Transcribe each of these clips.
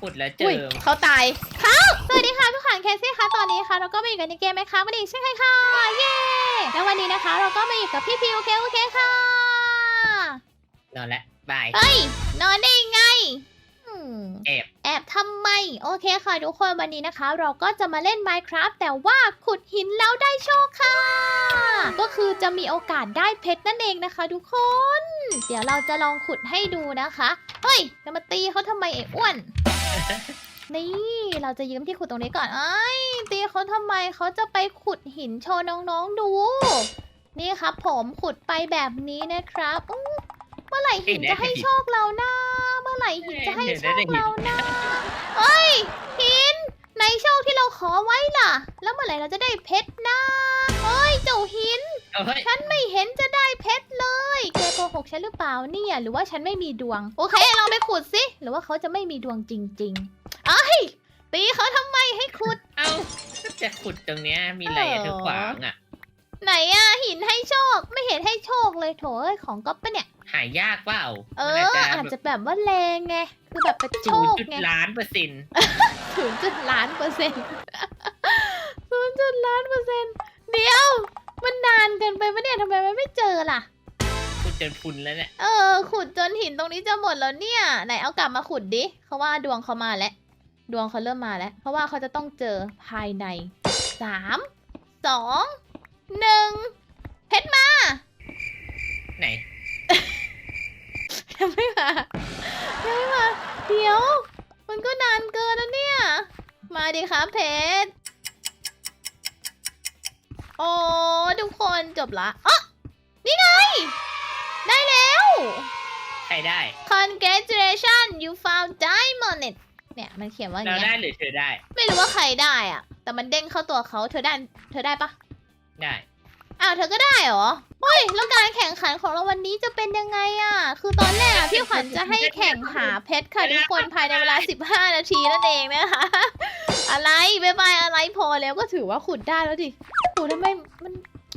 ขุดแล้วเจอุ้ยอเขาตายเขาสวัสดีค่ะทุกคนเคซี่ค่ะตอนนี้ค่ะเราก็มาอยู่กันในเกมไหมคะวันนี้ใช่ไหมค่ะเย้แล้ววันนี้นะคะ เราก็มาอยู่กับพี่พิวเคโอเคค่ะนอนแล้วบาย เอ้ยนอนได้ยังไงอืมแอบ แอบทำไมโอเคค่ะทุกคนวันนี้นะคะ เราก็จะมาเล่น Minecraft แต่ว่าขุดหินแล้วได้โชคค่ะ ก็คือจะมีโอกาสได้เพชรนั่นเองนะคะ ทุกคน เดี๋ยวเราจะลองขุดให้ดูนะคะเฮ้ยจะมาตีเขาทำไมไอ้อ้วน นี่เราจะยืมที่ขุดตรงนี้ก่อนไอ้ยตีเขาทำไมเขาจะไปขุดหินโชว์น้องๆดู นี่ครับผมขุดไปแบบนี้นะครับอื้อเมื่อไหร่หินจะให้โชคเรานะเมื่อไหร่หินจะให้โชคเรานะเอ้ยหินในโชคที่เราขอไว้ล่ะ แล้วเมื่อไหร่เราจะได้เพชรนะเอ้ยเจ้าหิน เอาเฮ้ยฉันไม่เห็นจะได้เพชรเลยแกโกหกฉันหรือเปล่าเนี่ยหรือว่าฉันไม่มีดวง โอเคลองไปขุดสิหรือว่าเขาจะไม่มีดวงจริงๆเอ้ยตีเขาทำไมให้ขุด เอาจะขุดตรงเนี้ยมีอะไรอะเออเธอขวางอะ ไหนอะหินให้โชคไม่เห็นให้โชคเลยโถเอ้ยของก๊อปปะเนี่ย หายากเปล่าเอมันออาอาจจจะจะแบบว่าแรงไงคือแบบเป็นโชศูนย์คจุดไงล้านเปอร์เซ็นต์ ศูนย์จุดล้านเปอร์เซ็นต์ศูนย์จุดล้านเปอร์เซ็นต์เดี๋ยว มันนานเกินไปปะเนี่ยทำไมมันไม่เจอล่ะขุดจนพุนแล้วเนี่ยเออ ขุดจนหินตรงนี้จะหมดแล้วเนี่ย ไหนเอากลับมาขุดดิเขาว่าดวงเขามาแล้ว ดวงเขาเริ่มมาแล้ว เพราะว่าเขาจะต้องเจอภายในสามสองหนึ่งเพชรมาไหนยังไม่มายังไม่มา เดี๋ยว มันก็นานเกินแล้วเนี่ย มาดิครับเพชร โอ้ทุกคนจบละอ๋อนี่ไง ได้แล้ว ใครได้ Congratulations you found diamond เนี่ยเนี่ยมันเขียนว่าอย่างเราเงี้ได้ยหรือเธอได้ ไม่รู้ว่าใครได้อะแต่มันเด้งเข้าตัวเขาเธอได้ เธอได้ปะได้ อ้าวเธอก็ได้เหรอเฮ้ยแล้วการแข่งขันของเราวันนี้จะเป็นยังไงอะคือตอนแรกอะพี่ขวัญจะให้แข่งหาเพชรค่ะทุกคนภายในเวลา 15 นาทีนั่นเองนะคะ อะไรบายบายอะไรพอแล้วก็ถือว่าขุดได้แล้วดิโอ้ทำไมมัน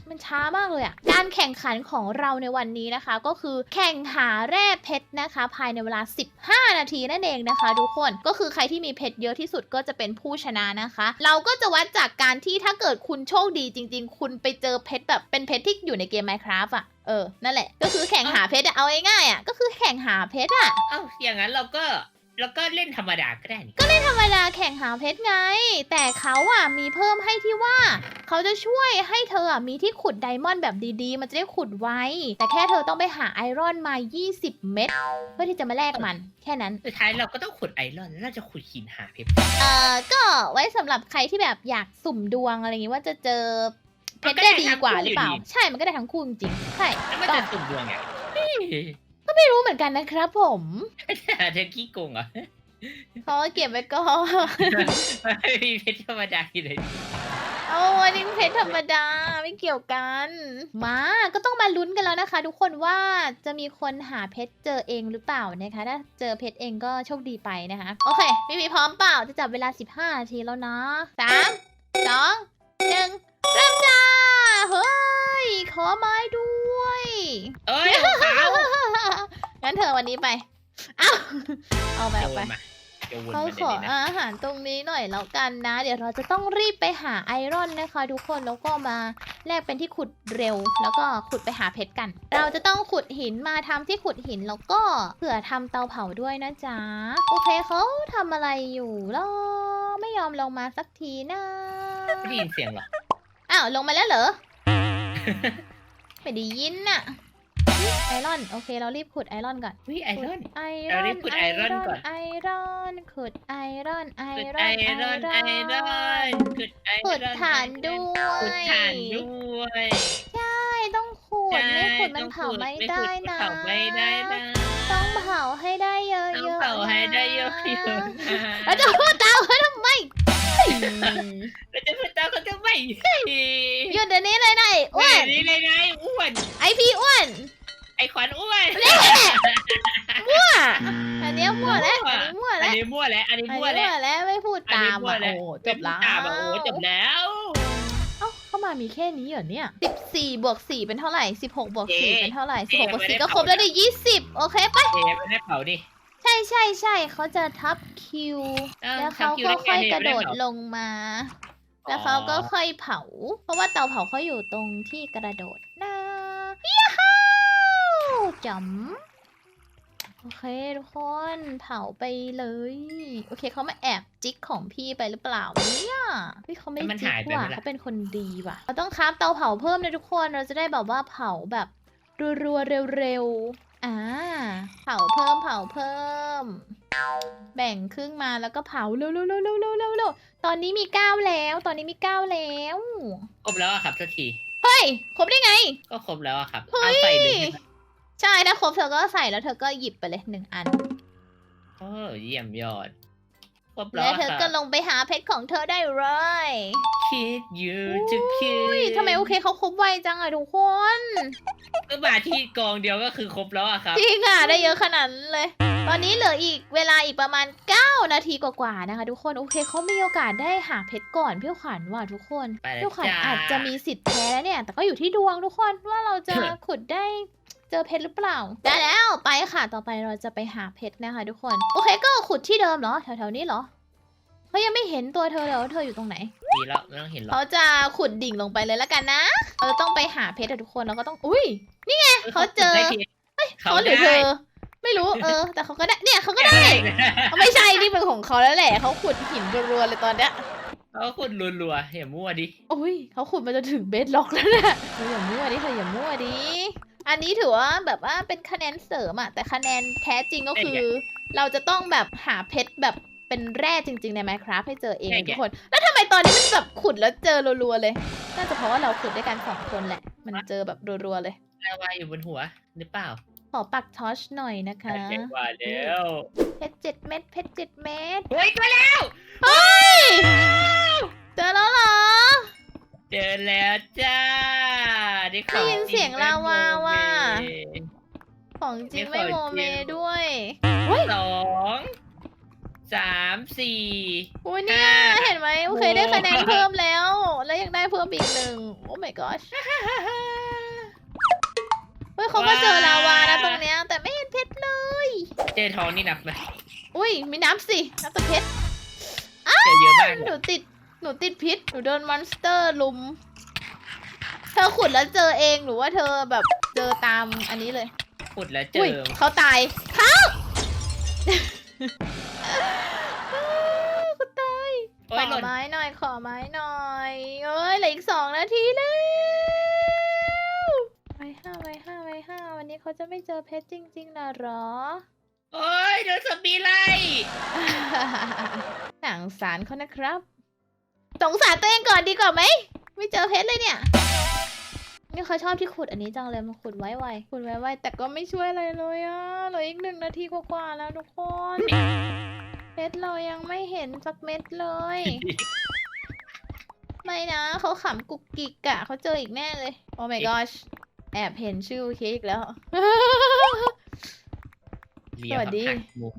มันช้ามากเลยอะการแข่งขันของเราในวันนี้นะคะ ก็คือแข่งหาแร่เพชรนะคะ ภายในเวลา 15 นาทีนั่นเองนะคะทุกคนก็คือใครที่มีเพชรเยอะที่สุดก็จะเป็นผู้ชนะนะคะ เราก็จะวัดจากการที่ถ้าเกิดคุณโชคดีจริง ๆ คุณไปเจอเพชรแบบเป็นเพชรที่อยู่ในเกม Minecraft อะเออนั่นแหละก็คือแข่งหาเพชรอะเอาง่ายๆอะก็คือแข่งหาเพชรอะเอ้าอย่างนั้นเราก็ เราก็เล่นธรรมดาก็ได้นี่ธรรมดาแข่งหาเพชรไง แต่เขาอะมีเพิ่มให้ที่ว่า เขาจะช่วยให้เธออะมีที่ขุดไดมอนด์แบบดีๆ มันจะได้ขุดไวแต่แค่เธอต้องไปหาไอรอนมา 20 เม็ดเพื่อที่จะมาแลกมัน แค่นั้น สุดท้ายเราก็ต้องขุดไอรอนแล้วเราจะขุดหินหาเพชรเอ่อก็ไว้สำหรับใครที่แบบอยากสุ่มดวงอะไรอย่างงี้ว่าจะเจอเพชรได้ดีกว่าหรือเปล่า ใช่มันก็ได้ทั้งคู่จริงๆใช่แล้วมันก็ จะสุ่มดวงไง ไม่รู้เหมือนกันนะครับผมเธอขี้โกงเหรอเขาเก็บไว้ก่อนไม่มีเพชรธรรมดาที่ไหนโอ้อันนี้เพชรธรรมดาไม่เกี่ยวกัน มาก็ต้องมาลุ้นกันแล้วนะคะ ทุกคนว่าจะมีคนหาเพชรเจอเองหรือเปล่านะคะ ถ้าเจอเพชรเองก็โชคดีไปนะคะ โอเค ไม่มีพร้อมเปล่าจะจับเวลา 15นาทีแล้วนะสามสองหนึ่งเริ่มจ้า เฮ้ย ขอไม้ด้วย เอ้ยขอ งเขางั้นเธอวันนี้ไป เอ้า เอาไปโยเอาไปนมาโยนเขามาขอเดี๋ยวนี้นะอาหารตรงนี้หน่อยแล้วกันนะ เดี๋ยวเราจะต้องรีบไปหาไอรอนนะคะ ทุกคนแล้วก็มาแลกเป็นที่ขุดเร็ว แล้วก็ขุดไปหาเพชรกัน เราจะต้องขุดหินมาทำที่ขุดหินแล้วก็เผื่อทำเตาเผาด้วยนะจ๊ะโอเคเขาทำอะไรอยู่หรอไม่ยอมลงมาสักทีนะไม่ได้ยินเสียงเหรออ้าวลงมาแล้วเหรอ ไม่ได้ยินน่ะ ไอรอน โอเค เรารีบขุดไอรอนก่อนวิไอรอน ไอรเราอนรีบขุดไอรอนก่อน ไอรอนขุดไอรอน ไอขุดรไออนรอน ไอรอนขุดไอรอน ขุดฐานด้วย ขุดฐานด้วย ใช่ ต้องขุด ไม่ขุดมันเผาไม่ได้นะเผาไม่ได้นะต้องเผาให้ได้เยอะๆต้องเผาให้ได้เยอะนะๆนะแล้วจะพูดตามเขาทำไมเราจะพูดตามเขาทำไมหยุดเดี๋ยวนี้เลยนายอ้วนนี่เลยนายอ้วน ไอพี่อ้วน อันแล้วนี้มั่วแล้ว อันนี้อันนี้มั่วมั่แล้ววแล้วไม่พูดอันตานี้มมั่วอะแล้วโอ้จบแล้วตามอะโอ้จบแล้วเอ้าเข้ามามีแค่นี้เหรอเนี่ย14บวก4เป็นเท่าไหร่16บวก4เอ๊ะเป็นเท่าไหร่เอ๊ะ16บวกไม่ได้4ก็ครบแล้วดิ20 โอเคปะเอ๊ะไม่ได้เผาดิใช่ใช่ใช่เขาจะทับคิวอ้แล้วทับเขาคิวก็ได้ไงค่อยเนี่ยกระโดดไม่ไเหลงมา แล้วเขาก็ค่อยเผา เพราะว่าเตาเผาเขาอยู่ตรงที่กระโดดนะยาฮูจ๋ำ โอเคทุกคนเผาไปเลย โอเคเขามาแอบจิกของพี่ไปหรือเปล่าเนี่ยพี่เขาไม่ให้มันจิกหายไปว่ะไหมล่ะ เขาเป็นคนดีว่ะเราต้องคราฟเตาเผาเพิ่มนะทุกคนเราจะได้แบบว่าเผาแบบรัวๆเร็วๆอ่าเผาเพิ่มเผาเพิ่ม แบ่งครึ่งมาแล้วก็เผาเร็วๆๆๆๆๆตอนนี้มีเก้าแล้ว ตอนนี้มีเก้าแล้ว ครบแล้วอะครับทุกทีเฮ้ยครบได้ไง ก็ครบแล้วอะครับเฮ้เอายใส่หนึ่ง ใช่นะครบเธอก็ใส่แล้วเธอก็หยิบไปเลยหนึ่งอัน โอ้เยี่ยมยอดครบแล้แล้ววอะเธอครับก็ลงไปหาเพชรของเธอได้เลยคิดอยู่จะคิดอุ้ยทำไมโอเคเขาครบไวจังอะทุกคน ก็มาที่กองเดียวก็คือครบแล้วอะครับ จริงอะได้เยอะขนาดนั้นเลย ตอนนี้เหลืออีกเวลาอีกประมาณ 9 นาทีกว่าๆนะคะ ทุกคนโอเคเขามีโอกาสได้หาเพชรก่อนพี่ขวัญว่ะทุกคนไปแล้วพี่ขวัญจ้า อาจจะมีสิทธิ์แพ้แล้วเนี่ย แต่ก็อยู่ที่ดวงทุกคนว่าเราจะขุดได้ เจอเพชรหรือเปล่า ได้แล้วไปค่ะ ต่อไปเราจะไปหาเพชรนะคะทุกคน โอเคก็ขุดที่เดิมเหรอ แถวๆนี้เหรอเขายังไม่เห็นตัวเธอเลยว่าเธออยู่ตรงไหน ดีแล้วไม่ต้องเห็นหรอกเขาจะขุดดิ่งลงไปเลยแล้วกันนะ เราต้องไปหาเพชรอะทุกคนเราก็ต้อง อุ้ยเขาเจอ ได้ทีเขาหรือเธอไม่รู้ เออ แต่เขาก็ได้ เนี่ยเขาก็ได้เอาไม่ใช่นี่เป็นของเขาแล้วแหละเขาขุดหินรัวๆเลยตอนเนี้ย เขาขุดรัวๆอย่ามั่วดิ โอ้ยเขาขุดมาจนถึงเบสล็อกแล้วนะเธออย่ามั่วดิเธออย่ามั่วดิ อันนี้ถือว่าแบบว่าเป็นคะแนนเสริมอะแต่คะแนนแท้จริงก็คือ เราจะต้องแบบหาเพชรแบบเป็นแร่จริง ๆ ใน Minecraft ให้เจอเองเลยทุกคน แล้วทำไมตอนนี้มันแบบขุดแล้วเจอรัวๆเลย น่าจะเพราะว่าเราขุดด้วยกันสองคนแหละ มันเจอแบบรัวๆเลยลาวาอยู่บนหัวหรือเปล่า ขอปักทอชหน่อยนะคะเก่งกว่าแล้วเพชรเจ็ดเม็ดเพชรเจ็ดเม็ดเฮ้ยก็แล้วเฮ้ยเจอแล้วเหรอ เจอแล้วจ้า ได้ของได้ยินเสียงจริลาวาว่ะไม่โมเมของจริงมีไม่ของโมเมจริงด้วยสองสามสี่อุ้ยเนี่ยห้าเห็นไหมโอเคได้คะแนนเพิ่มแล้ว แล้วยังได้เพิ่มอีกหนึ่งโอ้ my gosh เฮ้ยเขาก็เจอลาวานะตรงเนี้ยแต่ไม่เห็นเพชรเลย เจอทองนี่นับไหมอุ้ยมีน้ำสิน้ำตะเพชรเจอเยอะมากหนูติดหนูติดพิษหนูโดนมอนสเตอร์ลุม เธอขุดแล้วเจอเองหรือว่าเธอแบบเจอตามอันนี้เลยขุดแล้วเจอุ้ยอเขาตายเขาเขาตายโอ้ขยหอล่นไม้หน่อยขอไม้หน่อยเอ้ยเหลืออีกสองนาทีแล้วไว้ห้าไว้ห้าไว้ห้าวันนี้เขาจะไม่เจอเพชรจริงๆนะหรอโอ้ยโดนสปีไล่หนังสารเขานะครับ สงสารตัวเองก่อนดีกว่าไหม ไม่เจอเพชรเลยเนี่ย นี่เขาชอบที่ขุดอันนี้จังเลยมาขุดไว้ไวขุดไว้ไวแต่ก็ไม่ช่วยอะไรเลยอะเหลืออีกหนึ่งนาทีกว่าๆแล้วทุกคนเพชรเรายังไม่เห็นสักเม็ดเลย ไม่นะเขาขำกุกกิกอะเขาเจออีกแน่เลย โอ้ my gosh แอบเห็นชื่อโอเคอีกแล้วเลี้ยวสวัสดีหักมุม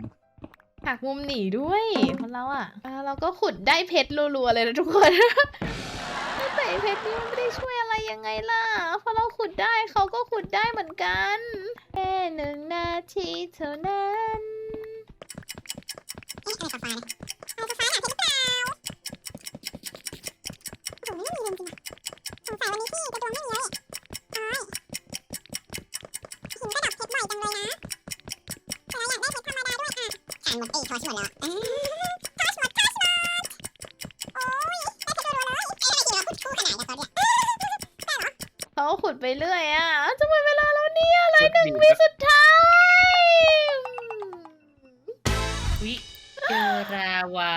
หักมุมหนีด้วยคนเราอะอ่าเราก็ขุดได้เพชรรัวๆเลยนะทุกคนแต่ไอ้เพชรนี่มันไม่ได้ช่วย อะไรยังไงล่ะ เพราะเราขุดได้เขาก็ขุดได้เหมือนกัน แค่หนึ่งนาทีเท่านั้นเอ๊ะอะไรฟ้าๆนะอะไรฟ้าๆหนาเพชรหรือเปล่าโอ้โหไม่มีเลยจริงๆสงสัยวันนี้พี่จะดวงไม่มีเลยโอ้ยหินก็ดับเพชรบ่อยจังเลยนะแต่เราอยากได้เพชรธรรมดาด้วยอะอ่านหมดเอ้ยทอชหมดแล้ว ขาขุดไปเรื่อยอะจะหมดเวลาแล้วเนี่ยอะไรหนึ่งวิสุดท้ายวิเจอราวา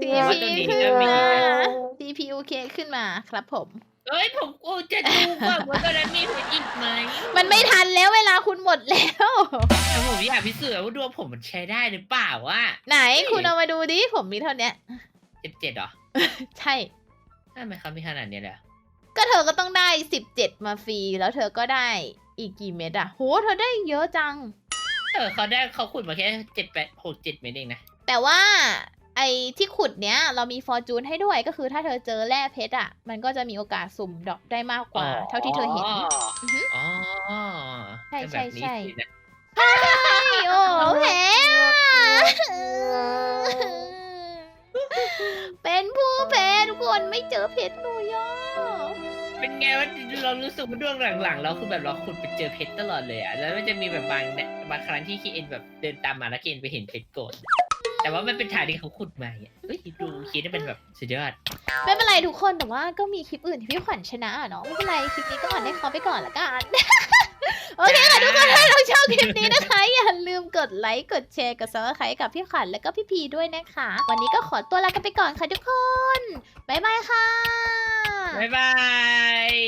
ทีว่าพีตรงนี้ขึ้นก็มีมานะทีพีโอเคขึ้นมาครับผมเอ้ยผมกูจะดูว่าว่าตอนนั้นมีเพชรอีกไหมมันไม่ทันแล้วเวลาคุณหมดแล้วแต่ผมอยากพิสูจน์ว่าดวงผมมันใช้ได้หรือเปล่าว่าไหนคุณเอามาดูดิผมมีเท่าเนี้ยเจ็ดเจ็ดเหรอ ใช่ ทำไมเขามีขนาดนี้เลยอะก็เธอก็ต้องได้สิบเจ็ดมาฟรีแล้วเธอก็ได้อีกกี่เม็ดอะโหเธอได้เยอะจัง เออเขาได้เขาขุดมาแค่เจ็ดแปดหกเจ็ดเมตรเองนะ แต่ว่าไอ้ที่ขุดเนี้ยเรามีฟอร์จูนให้ด้วยก็คือถ้าเธอเจอแร่เพชรอะมันก็จะมีโอกาสสุ่มดอกได้มากกว่า เท่าที่เธอเห็นอือฮึอ๋อใช่เป็นแบบนี้ใช่สินะ ใช่โอ้แพ้อะเป็นผู้แพ้ทุกคนไม่เจอเพ ชรเลยอะเป็นไงว่าเรารู้สึกว่าดวงหลังๆเราคือแบบเราขุดไปเจอเพชรตลอดเลยอะแล้วมันจะมีแบบบางเนี่ยบางครั้งที่คีเอ็นแบบเดินตามมาแล้วคีเอ็นไปเห็นเพชรโกรธแต่ว่ามันเป็นทางที่เขาขุดมาอะเฮ้ยดูคีได้เป็นแบบสุดยอดไม่เป็นไรทุกคนแต่ว่าก็มีคลิปอื่นที่พี่ขวัญชนะอะเนาะไม่เป็นไรคลิปนี้ก็อ่อนให้เขาไปก่อนละกัน โอเคค่ะทุกคนถ้าเราชอบคลิปนี้นะคะ อย่าลืมกดไลค์กดแชร์กดซับสไครต์กับพี่ขวัญและก็พี่พีด้วยนะคะ วันนี้ก็ขอตัวลากันไปก่อนค่ะทุกคนบ๊ายบายค่ะ บ๊ายบาย